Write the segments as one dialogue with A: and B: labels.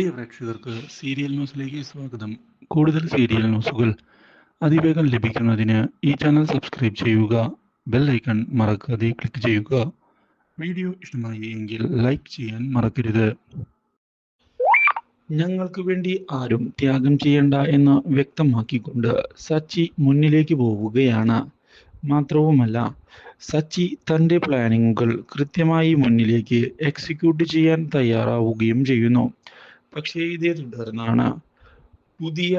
A: പ്രിയ പ്രേക്ഷകർക്ക് സീരിയൽ ന്യൂസിലേക്ക് സ്വാഗതം. കൂടുതൽ സീരിയൽ ന്യൂസുകൾ അതിവേഗം ലഭിക്കുന്നതിന് ഈ ചാനൽ സബ്സ്ക്രൈബ് ചെയ്യുക ബെൽ ഐക്കൺ മറക്കാതെ ക്ലിക്ക് ചെയ്യുക. വീഡിയോ ഇഷ്ടമായി എങ്കിൽ ലൈക്ക് ചെയ്യാൻ മറക്കരുത്. ഞങ്ങൾക്ക് വേണ്ടി ആരും ത്യാഗം ചെയ്യണ്ട എന്ന് വ്യക്തമാക്കിക്കൊണ്ട് സച്ചി മുന്നിലേക്ക് പോവുകയാണ്. മാത്രവുമല്ല സച്ചി തന്റെ പ്ലാനിങ്ങുകൾ കൃത്യമായി മുന്നിലേക്ക് എക്സിക്യൂട്ട് ചെയ്യാൻ തയ്യാറാവുകയും ചെയ്യുന്നു. പക്ഷേ ഇതേ തുടർന്നാണ് പുതിയ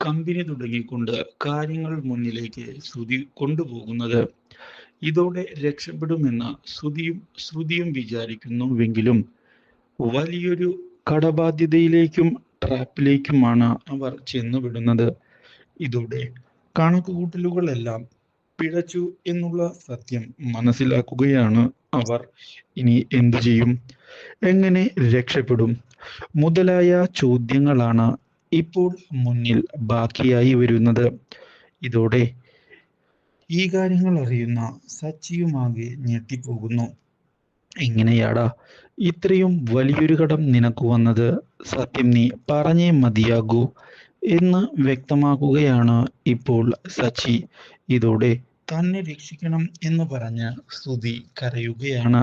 A: കമ്പനി തുടങ്ങിക്കൊണ്ട് കാര്യങ്ങൾ മുന്നിലേക്ക് ശ്രുതി കൊണ്ടുപോകുന്നത്. ഇതോടെ രക്ഷപ്പെടുമെന്ന് ശ്രുതിയും ശ്രുതിയും വിചാരിക്കുന്നുവെങ്കിലും വലിയൊരു കടബാധ്യതയിലേക്കും ട്രാപ്പിലേക്കുമാണ് അവർ ചെന്നുവിടുന്നത്. ഇതോടെ കണക്കുകൂട്ടലുകളെല്ലാം പിഴച്ചു എന്നുള്ള സത്യം മനസ്സിലാക്കുകയാണ് അവർ. ഇനി എന്തു ചെയ്യും? എങ്ങനെ രക്ഷപ്പെടും? മുതലായ ചോദ്യങ്ങളാണ് ഇപ്പോൾ മുന്നിൽ ബാക്കിയായി വരുന്നത്. ഇതോടെ ഈ കാര്യങ്ങൾ അറിയുന്ന സച്ചിയുമാകെ ഞെട്ടിപ്പോകുന്നു. എങ്ങനെയാടാ? ഇത്രയും വലിയൊരു കടം നിനക്ക് വന്നത്? സത്യം നീ പറഞ്ഞേ മതിയാകൂ എന്ന് വ്യക്തമാക്കുകയാണ് ഇപ്പോൾ സച്ചി. ഇതോടെ തന്നെ രക്ഷിക്കണം എന്ന് പറഞ്ഞ് സ്തുതി കരയുകയാണ്.